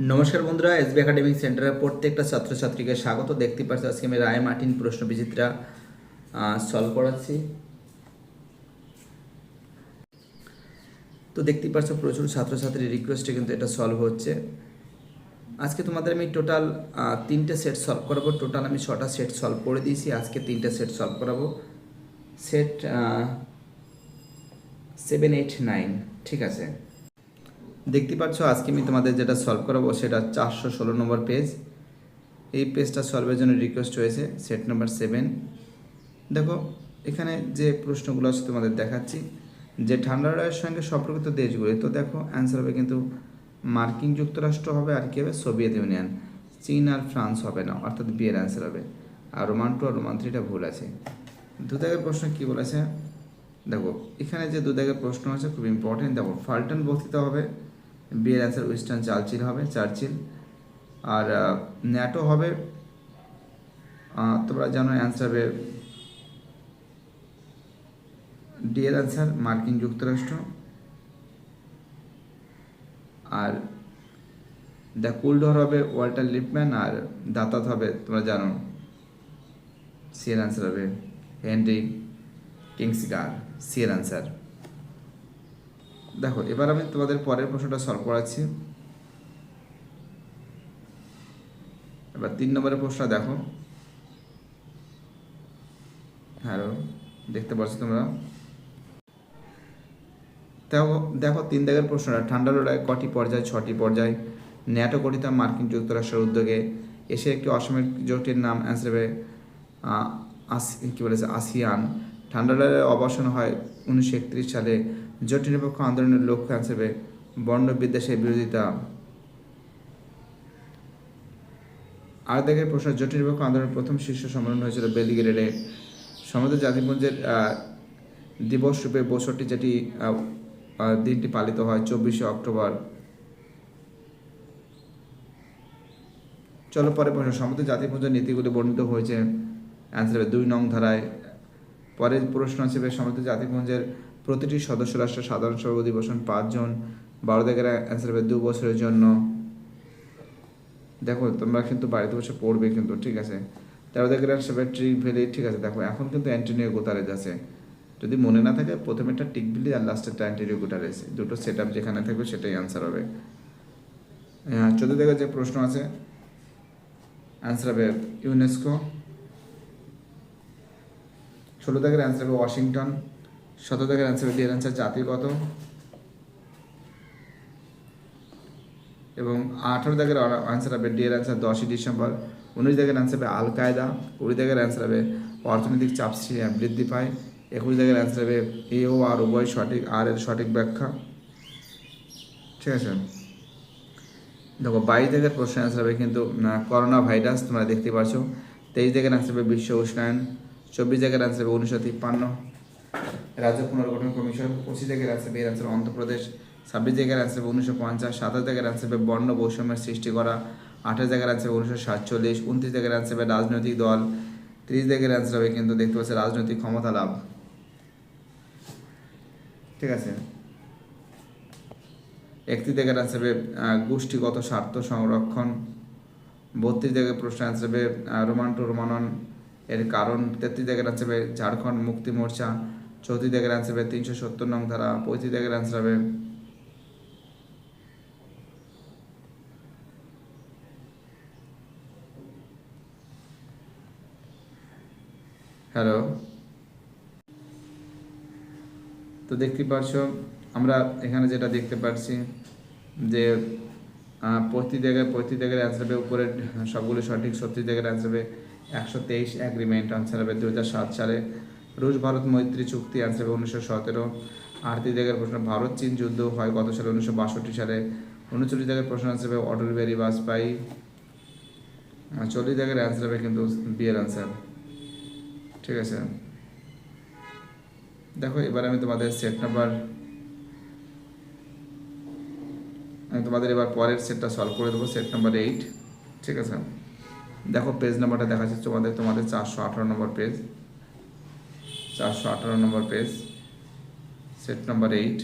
নমস্কার বন্ধুরা, SB academic সেন্টারের প্রত্যেকটা ছাত্রছাত্রীকে স্বাগত। দেখতে পাচ্ছি আজকে আমি রায় মার্টিন প্রশ্ন বিচিত্রা সলভ করাচ্ছি। তো দেখতেই পাচ্ছ প্রচুর ছাত্রছাত্রীর রিকোয়েস্টে কিন্তু এটা সলভ হচ্ছে। আজকে তোমাদের আমি টোটাল তিনটে সেট সলভ করাবো। টোটাল আমি ছটা সেট সলভ করে দিয়েছি, আজকে তিনটে সেট সলভ করাবো। সেট সেভেন এইট নাইন ঠিক আছে? দেখতে পাচ্ছ, আজকে আমি তোমাদের যেটা সলভ করাবো সেটা চারশো ষোলো নম্বর পেজ এই পেজটা সলভের জন্য রিকোয়েস্ট হয়েছে সেট নাম্বার সেভেন দেখো, এখানে যে প্রশ্নগুলো আছে তোমাদের দেখাচ্ছি। যে ঠান্ডার সঙ্গে সম্পর্কিত দেশগুলি, তো দেখো অ্যান্সার হবে কিন্তু মার্কিন যুক্তরাষ্ট্র হবে আর কি হবে সোভিয়েত ইউনিয়ন। চীন আর ফ্রান্স হবে না, অর্থাৎ বিয়ের অ্যান্সার হবে। আর রোমান টু আর রোমান থ্রিটা ভুল আছে। দু দাগের প্রশ্ন কী বলেছে? দেখো, এখানে যে দু দাগের প্রশ্ন আছে খুব ইম্পর্টেন্ট দেখো, ফাল্টন বক্তৃতা হবে বিয়ের অ্যান্সার ওয়েস্টার্ন চার্চিল হবে, চার্চিল। আর ন্যাটো হবে তোমরা জানো অ্যান্সার হবে ডিএর অ্যান্সার মার্কিন যুক্তরাষ্ট্র। আর, দ্য কুলডোর হবে ওয়াল্টার লিপম্যান, আর দাতাত হবে, তোমরা জানো সি সিয়ের অ্যান্সার হবে হেনরি কিংসগার সিয়ের অ্যান্সার দেখো, এবার আমি তোমাদের পরের প্রশ্নটা সলভ করাচ্ছি। এবার তিন নম্বরের প্রশ্নটা দেখো। হ্যালো, দেখতে পাচ্ছ তোমরা? দেখো দেখো তিন দাগের প্রশ্নটা, ঠান্ডা লড়াই কটি পর্যায়, ছটি পর্যায়? ন্যাটো গঠিত মার্কিন যুক্তরাষ্ট্রের উদ্যোগে এসে একটি অসমের জোটের নাম অ্যান্সার হবে কি বলেছে, আসিয়ান। ঠান্ডা লড়াইয়ের অবসান হয় উনিশশো একত্রিশ সালে জোট নিরপেক্ষ আন্দোলনের লক্ষ্য হিসেবে বর্ণ বিদ্বেষের বিরোধিতা। আর দেখে প্রশ্ন জোট নিরপেক্ষ আন্দোলনের প্রথম শীর্ষ সম্মেলন হয়েছিল বেলিগ্রেডে সমৃদ্ধ জাতিপুঞ্জের দিবস রূপে বছরটি যেটি দিনটি পালিত হয় চব্বিশে অক্টোবর। চলো পরে প্রশ্ন সমৃদ্ধ জাতিপুঞ্জের নীতিগুলি বর্ণিত হয়েছে। অ্যান্সার হবে দুই নং ধারায়। পরের প্রশ্ন হিসেবে সমৃদ্ধ জাতিপুঞ্জের প্রতিটি সদস্য রাষ্ট্রের সাধারণ সভা অধিবেশন পাঁচজন। বারো দেখের অ্যান্সার হবে দু বছরের জন্য। দেখো, তোমরা কিন্তু বাড়িতে বসে পড়বে কিন্তু, ঠিক আছে? তেরো দেখের অ্যান্সার হবে ট্রিক ভ্যালি ঠিক আছে? দেখো, এখন কিন্তু অ্যান্টনিও গোতারেজ আছে। যদি মনে না থাকে, প্রথমে একটা টিক ভ্যালি আর লাস্টেরটা অ্যান্টনিও গোতারেজ দুটো সেট আপ যেখানে থাকবে, সেটাই অ্যান্সার হবে। হ্যাঁ চোদ্দ দেখে যে প্রশ্ন আছে অ্যান্সার হবে ইউনেস্কো ষোলো দাগের অ্যান্সার হবে ওয়াশিংটন। সতেরো দাগের অ্যান্সার ডিয়ার অ্যান্সার জাতিগত এবং আঠারো দাগের অ্যান্সার হবে ডিয়ার অ্যান্সার দশই ডিসেম্বর, উনিশ দাগের অ্যান্সার হবে আল কায়দা কুড়ি দাগের অ্যান্সার হবে অর্থনৈতিক চাপ বৃদ্ধি পায়, একুশ দাগের অ্যান্সার হবে এ ও আর উভয় সঠিক আর এর সঠিক ব্যাখ্যা। ঠিক আছে? দেখো, বাইশ দাগের প্রশ্ন অ্যান্সার হবে কিন্তু করোনা ভাইরাস, তোমরা দেখতে পাচ্ছ তেইশ দাগের অ্যান্সার হবে বিশ্ব উষ্ণায়ন, চব্বিশ দাগের অ্যান্সার হবে উনিশশো তিপ্পান্ন। রাজ্য পুনর্গঠন কমিশন পঁচিশ অ্যান্সার হবে এর অ্যান্সার অন্ধ্রপ্রদেশ, ছাব্বিশ জায়গার অ্যান্সার উনিশশো পঞ্চাশ, সাতাশ জায়গার অ্যান্সার বর্ণ বৈষম্যের সৃষ্টি করা, আঠাশ জায়গার অ্যান্সার উনিশশো সাতচল্লিশ, উনত্রিশ অ্যান্সার হবে রাজনৈতিক দল, তিরিশ জায়গার অ্যান্সার হবে কিন্তু দেখতে পাচ্ছি রাজনৈতিক ক্ষমতা লাভ। ঠিক আছে? একত্রিশ জায়গার অ্যান্সার হবে গোষ্ঠীগত স্বার্থ সংরক্ষণ, বত্রিশ জায়গায় প্রশ্ন অ্যান্সার হবে টু রোমানন এর কারণ, তেত্রিশ অ্যান্সার হবে ঝাড়খণ্ড মুক্তি মোর্চা চৌত্রিশ জায়গার অ্যান্সার হবে তিনশো সত্তর নং ধারা, পঁয়ত্রিশ জায়গার অ্যান্সার হবে হ্যালো তো দেখতে পাচ্ছ আমরা এখানে যেটা দেখতে পাচ্ছি যে প্রতি জায়গায় প্রতি জায়গায় অ্যান্সার হবে, উপরে সবগুলো সঠিক সত্যি জায়গায় অ্যান্সার হবে, একশো তেইশ অ্যাগ্রিমেন্ট আনসার হবে দু হাজার সাত সালে। রুশ ভারত মৈত্রী চুক্তি আনসার হবে উনিশশো সতেরো। আটত্রিশ জায়গার প্রশ্ন, ভারত চীন যুদ্ধ হয় কত সালে? উনিশশো বাষট্টি সালে। উনচল্লিশ জায়গার প্রশ্ন আনসার হবে অটল বিহারী বাজপেয়ী। চল্লিশ জায়গার অ্যান্সার হবে কিন্তু বিয়ের অ্যান্সার ঠিক আছে? দেখো, এবার আমি তোমাদের সেট নাম্বার আমি তোমাদের এবার পরের সেটটা সলভ করে দেবো সেট নাম্বার এইট ঠিক আছে? দেখো পেজ নাম্বারটা দেখা যাচ্ছে তোমাদের তোমাদের চারশো আঠারো নম্বর পেজ চারশো আঠারো number page, set number eight.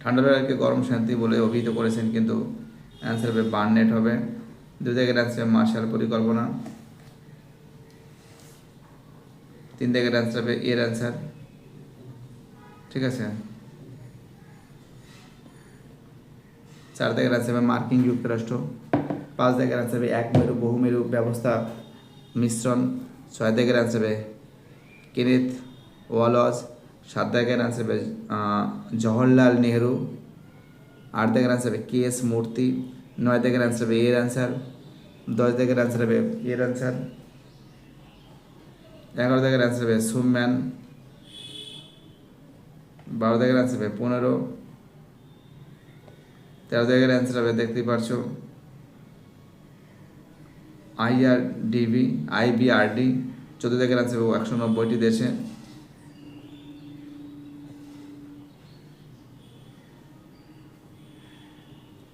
ঠান্ডা লড়াইকে গরম শান্তি বলে অভিহিত করেছেন, কিন্তু অ্যান্সার হবে বার্নেট হবে। দুই জায়গার অ্যান্সার হবে মার্শাল পরিকল্পনা। তিন জায়গার অ্যান্সার হবে এর অ্যান্সার। ঠিক আছে? চার জায়গার অ্যান্সার হবে মার্কিন যুক্তরাষ্ট্র। পাঁচ জায়গার অ্যান্সার হবে এক মেরু বহুমেরু ব্যবস্থা মিশ্রণ। ছয় জায়গার অ্যান্সার হবে কেনেথ ওয়ালজ সাত জায়গার অ্যান্সার হবে জওহরলাল নেহরু আট জায়গার অ্যান্সার হবে কে এস মূর্তি নয় জায়গার অ্যান্সার হবে এর অ্যান্সার দশ জায়গার অ্যান্সার হবে এর অ্যান্সার এগারো জায়গার অ্যান্সার হবে সুম্যান বারো জায়গার অ্যান্সার হবে পনেরো তেরো জায়গার অ্যান্সার হবে দেখতেই পারছ আইআর ডিবি আইবিআরডি চোদ্দ অ্যান্সার হবে একশো নব্বইটি দেশে।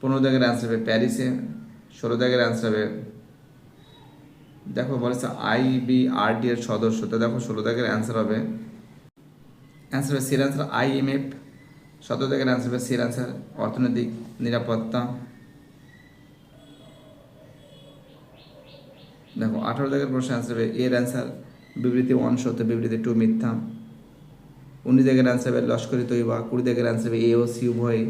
পনেরো জায়গার অ্যান্সার হবে প্যারিসে ষোলো জায়গার অ্যান্সার হবে, দেখো বলেছে আইবিআরডি এর সদস্য, তো দেখো ষোলো জায়গার অ্যান্সার হবে। অ্যান্সার হবে সির অ্যান্সার আইএমএফ সতেরো জায়গার অ্যান্সার হবে সির অ্যান্সার অর্থনৈতিক নিরাপত্তা। দেখো, আঠারো জায়গার প্রশ্ন অ্যান্সার হবে, এর অ্যান্সার বিবৃতি ওয়ান সত্য, বিবৃতি টু মিথ্যা। উনিশ জায়গার অ্যান্সার হবে লস্করি তৈবা, কুড়ি জায়গার অ্যান্সার হবে এও সি উভয়,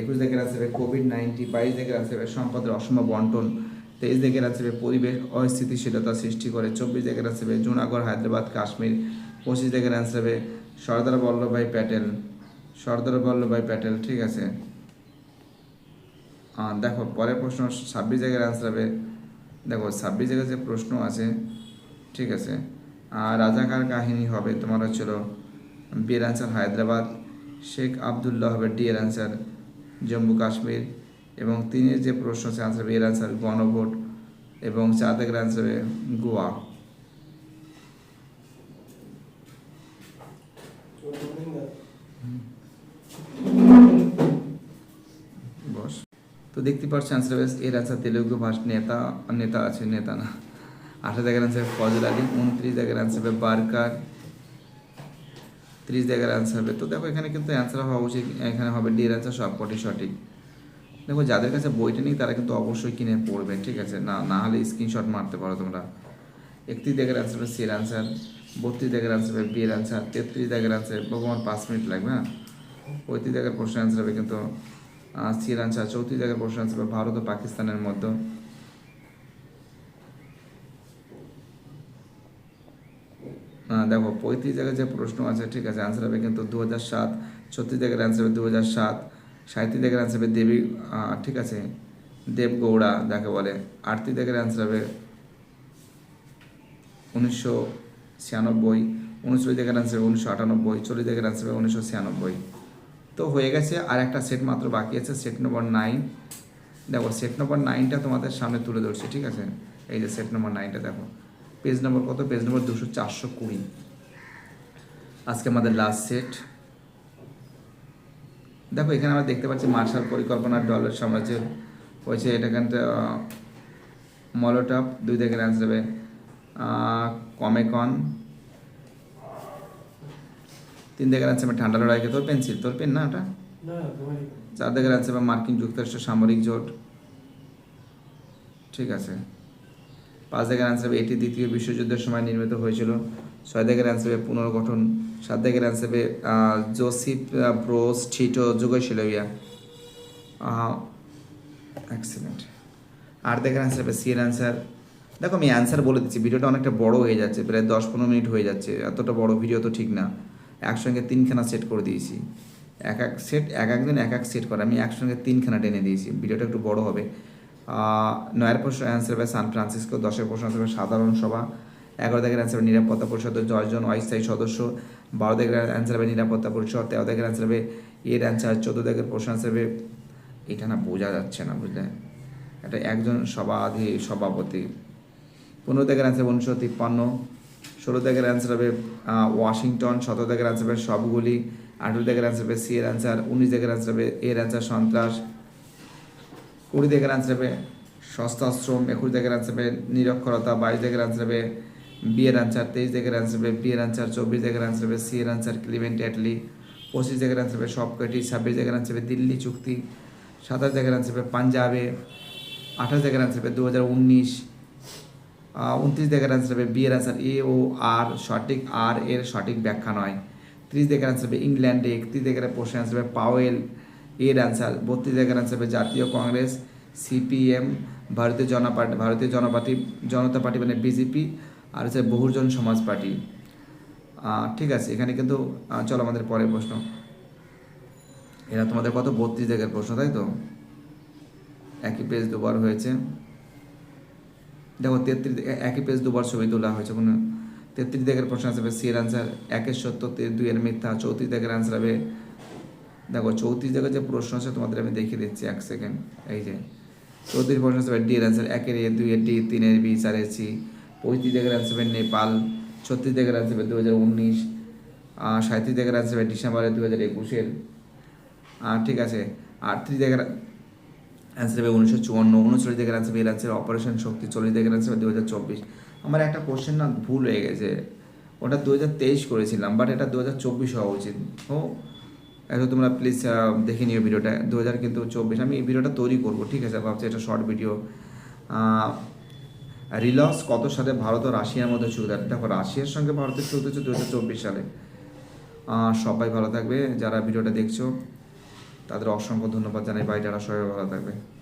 একুশ জায়গার অ্যান্সার হবে কোভিড নাইন্টিন বাইশ জায়গার অ্যান্সার হবে সম্পদের অসম বন্টন, তেইশ জায়গার অ্যান্সার হবে পরিবেশ অস্থিতিশীলতা সৃষ্টি করে, চব্বিশ জায়গার অ্যান্সার হবে জুনাগড়, হায়দ্রাবাদ, কাশ্মীর, পঁচিশ জায়গার অ্যান্সার হবে সর্দার বল্লভভাই প্যাটেল, সর্দার বল্লভভাই প্যাটেল, ঠিক আছে? দেখো, পরের প্রশ্ন, ছাব্বিশ জায়গার অ্যান্সার হবে দেখো ছাব্বিশ জায়গায় যে প্রশ্ন আছে ঠিক আছে আর রাজাকার কাহিনী হবে তোমার হচ্ছিল বিয়ের অ্যান্সার হায়দ্রাবাদ শেখ আবদুল্লাহ হবে ডি এর অ্যান্সার জম্মু কাশ্মীর এবং তিনের যে প্রশ্ন আছে অ্যান্সার হবে এর অ্যান্সার গণভোট এবং চার দাগের অ্যান্সার হবে গোয়া। বস তো দেখতে পাচ্ছ অ্যান্সার হবে এর অ্যান্সার তেলুগু ভাষা নেতা নেতা আছে, নেতা না। আঠারো জায়গার অ্যান্সার ফজল আলী, উনত্রিশ জায়গার অ্যান্সার হবে বারকার, ত্রিশ জায়গার অ্যান্সার হবে। তো দেখো, এখানে কিন্তু অ্যান্সার হওয়া উচিত, এখানে হবে ডি এর অ্যান্সার সবকটি সঠিক। দেখো, যাদের কাছে বইটা নেই, তারা কিন্তু অবশ্যই কিনে পড়বে, ঠিক আছে? না না হলে স্ক্রিনশট মারতে পারো তোমরা। একত্রিশ জায়গার অ্যান্সার হবে সি এর অ্যান্সার বত্রিশ জায়গার অ্যান্সার হবে বি এর অ্যান্সার তেত্রিশ জায়গার অ্যান্সার ভগবান, পাঁচ মিনিট লাগবে হ্যাঁ? পঁয়ত্রিশ জায়গার প্রশ্ন অ্যান্সার হবে কিন্তু সি এর অ্যান্সার চৌত্রিশ জায়গায় প্রশ্ন হবে ভারত ও পাকিস্তানের মধ্যে। দেখো, পঁয়ত্রিশ জায়গায় যে প্রশ্ন আছে, ঠিক আছে অ্যান্সার হবে কিন্তু দু হাজার সাত, ছত্রিশ জায়গার অ্যান্সার হবে দু হাজার সাত সাঁত্রিশ জায়গার অ্যান্সার হবে দেবী ঠিক আছে দেবগৌড়া যাকে বলে। আটত্রিশ জায়গার অ্যান্সার হবে উনিশশো ছিয়ানব্বই, উনচল্লিশ জায়গার অ্যান্সার হবে উনিশশো আটানব্বই, চল্লিশ জায়গার অ্যান্সার হবে উনিশশো ছিয়ানব্বই। তো হয়ে গেছে, আর একটা সেট মাত্র বাকি আছে সেট নম্বর নাইন দেখো সেট নম্বর নাইনটা তোমাদের সামনে তুলে ধরছে, ঠিক আছে? এই যে সেট নম্বর নাইনটা দেখো। পেজ নম্বর কত? পেজ নম্বর দুশো চারশো কুড়ি। আজকে আমাদের লাস্ট সেট দেখো, এখানে আমরা দেখতে পাচ্ছি মার্শাল পরিকল্পনার ডলার সাম্রাজ্য হয়েছে, এটা কিন্তু মলোটপ দুই দিকের অ্যান্সার হবে কমেকন তিন অ্যান্সার হবে ঠান্ডা লড়াইকে তোর পেন্সিল তোর পেন না ওটা? চার অ্যান্সার হবে মার্কিন যুক্তরাষ্ট্র সামরিক জোট। ঠিক আছে। পাঁচ দিকের অ্যান্সার হবে এটি দ্বিতীয় বিশ্বযুদ্ধের সময় নির্মিত হয়েছিল। ছয় দিকের অ্যান্সার হবে পুনর্গঠন সাত দিকের অ্যান্সার হবে Josip Broz Tito Yugoslavia excellent আট দিকের অ্যান্সার হবে সি এর অ্যান্সার দেখো আমি অ্যান্সার বলে দিচ্ছি ভিডিওটা অনেকটা বড় হয়ে যাচ্ছে প্রায় দশ পনেরো মিনিট হয়ে যাচ্ছে এতটা বড় ভিডিও তো ঠিক না। একসঙ্গে তিনখানা সেট করে দিয়েছি। এক এক সেট এক একদিন এক এক সেট করে। আমি একসঙ্গে তিনখানা টেনে দিয়েছি। ভিডিওটা একটু বড় হবে। নয়ের প্রশ্ন অ্যান্সার হবে সান ফ্রান্সিসকো, দশের প্রশ্ন হবে সাধারণ সভা। এগারো দিকের অ্যান্সার হবে নিরাপত্তা পরিষদের দশজন অস্থায়ী সদস্য। বারো দিকের অ্যান্সার হবে নিরাপত্তা পরিষদ। তেরো দিকের অ্যান্সার হবে এর অ্যান্সার চোদ্দ দিকের প্রশ্ন answer হবে এটা না বোঝা যাচ্ছে না, বুঝলে? এটা একজন সভাধি, সভাপতি। পনেরো দিকের অ্যান্সার উনিশশো তিপ্পান্ন। ষোলো দিকের অ্যান্সার হবে ওয়াশিংটন সতেরো দিকের অ্যান্সার হবে সবগুলি আঠেরো দিকের অ্যান্সার হবে সি এর অ্যান্সার উনিশ দিকের অ্যান্সার হবে এর অ্যান্সার সন্ত্রাস কুড়ি দিকের অ্যান্সার হবে সস্তাশ্রম একুশ দিকের অ্যান্সার হবে নিরক্ষরতা বাইশ দিকের অ্যান্সার হবে বি এর অ্যান্সার তেইশ দিকের অ্যান্সার হবে বি এর অ্যান্সার চব্বিশ দিকের অ্যান্সার হবে সি এর অ্যান্সার ক্লিমেন্ট অ্যাটলি পঁচিশ জায়গার আনসার হবে সব কয়টি ছাব্বিশ জায়গার আনসার হবে দিল্লি চুক্তি সাতাশ জায়গার আনসার হবে পাঞ্জাবে আঠাশ জায়গার আনসার হবে দু হাজার উনিশ উনত্রিশ জায়গার আনসার হবে বি এর আনসার এ ও আর সঠিক আর এর সঠিক ব্যাখ্যা নয়। ত্রিশ জায়গার আনসার হবে ইংল্যান্ডে, একত্রিশ জায়গার প্রশ্ন আনসার হবে পাওয়েল এর আনসার বত্রিশ জায়গার আনসার হবে জাতীয় কংগ্রেস সিপিএম ভারতীয় জনতা পার্টি ভারতীয় জনপার্টি, জনতা পার্টি মানে বিজেপি আর হচ্ছে বহুজন সমাজ পার্টি। ঠিক আছে, এখানে কিন্তু চলো আমাদের পরের প্রশ্ন। এরা তোমাদের কত? বত্রিশ জায়গার প্রশ্ন, তাই তো? একই পেজ দুবার হয়েছে। দেখো তেত্রিশ একই পেজ দুবার ছবি তোলা হয়েছে, কোনো তেত্রিশ দিকের প্রশ্ন আসবে সি এর আনসার একের সত্য দুই এর মিথ্যা, চৌত্রিশ দিকের আনসার হবে, দেখো চৌত্রিশ দিকের যে প্রশ্ন আছে তোমাদের আমি দেখিয়ে দিচ্ছি এক সেকেন্ড এই যে চৌত্রিশ প্রশ্ন আসবে ডি এর আনসার একের এ দুই এর ডি তিনের বি চারের সি পঁয়ত্রিশ দিকের আনসার হবে নেপাল, ছত্রিশ দিকের আনসার হবে দু হাজার উনিশ সাঁত্রিশ দিকের আনসার হবে ডিসেম্বরের দু হাজার একুশের ঠিক আছে, আটত্রিশ দিকের অ্যান্সার হবে উনিশশো চুয়ান্ন, উনচল্লিশ দিকের অ্যান্সার অ্যান্সার অপারেশন শক্তি চল্লিশ দিকের অ্যান্সার দু হাজার চব্বিশ। আমার একটা কোশ্চেন না ভুল হয়ে গেছে। ওটা দু হাজার তেইশ করেছিলাম বাট এটা দু হাজার চব্বিশ হওয়া উচিত। ও এটা তোমরা প্লিজ দেখে নিও ভিডিওটা দু হাজার কিন্তু চব্বিশ। আমি এই ভিডিওটা তৈরি করব, ঠিক আছে? ভাবছি এটা শর্ট ভিডিও রিলস কত সালে ভারত ও রাশিয়ার মধ্যে চুক্তি? দেখো, রাশিয়ার সঙ্গে ভারতের চুক্তি হচ্ছে দু হাজার চব্বিশ সালে। সবাই ভালো থাকবে যারা ভিডিওটা দেখছ। তাদের অসংখ্য ধন্যবাদ জানাই। যারা সবাই ভালো থাকবে